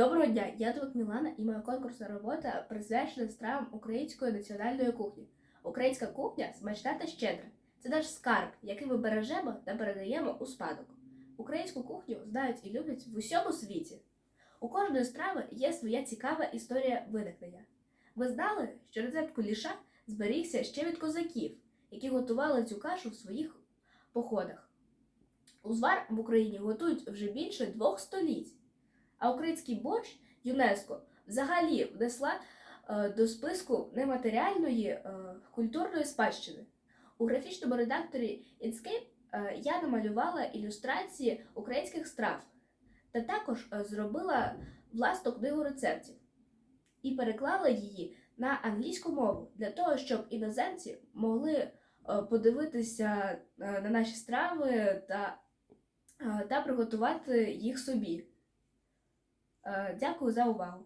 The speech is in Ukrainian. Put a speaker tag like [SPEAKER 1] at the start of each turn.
[SPEAKER 1] Доброго дня, я звуть Мілана і моя конкурсна робота присвячена стравам української національної кухні. Українська кухня смачна та щедра. Це наш скарб, який ми бережемо та передаємо у спадок. Українську кухню знають і люблять в усьому світі. У кожної страви є своя цікава історія виникнення. Ви знали, що рецепт куліша зберігся ще від козаків, які готували цю кашу в своїх походах. Узвар в Україні готують вже більше двох століть. А український борщ ЮНЕСКО взагалі внесла е, до списку нематеріальної е, культурної спадщини. У графічному редакторі е, я намалювала ілюстрації українських страв та також е, зробила власну книгу рецептів і переклала її на англійську мову для того, щоб іноземці могли подивитися на наші страви та, та приготувати їх собі. Е, Дякую за увагу.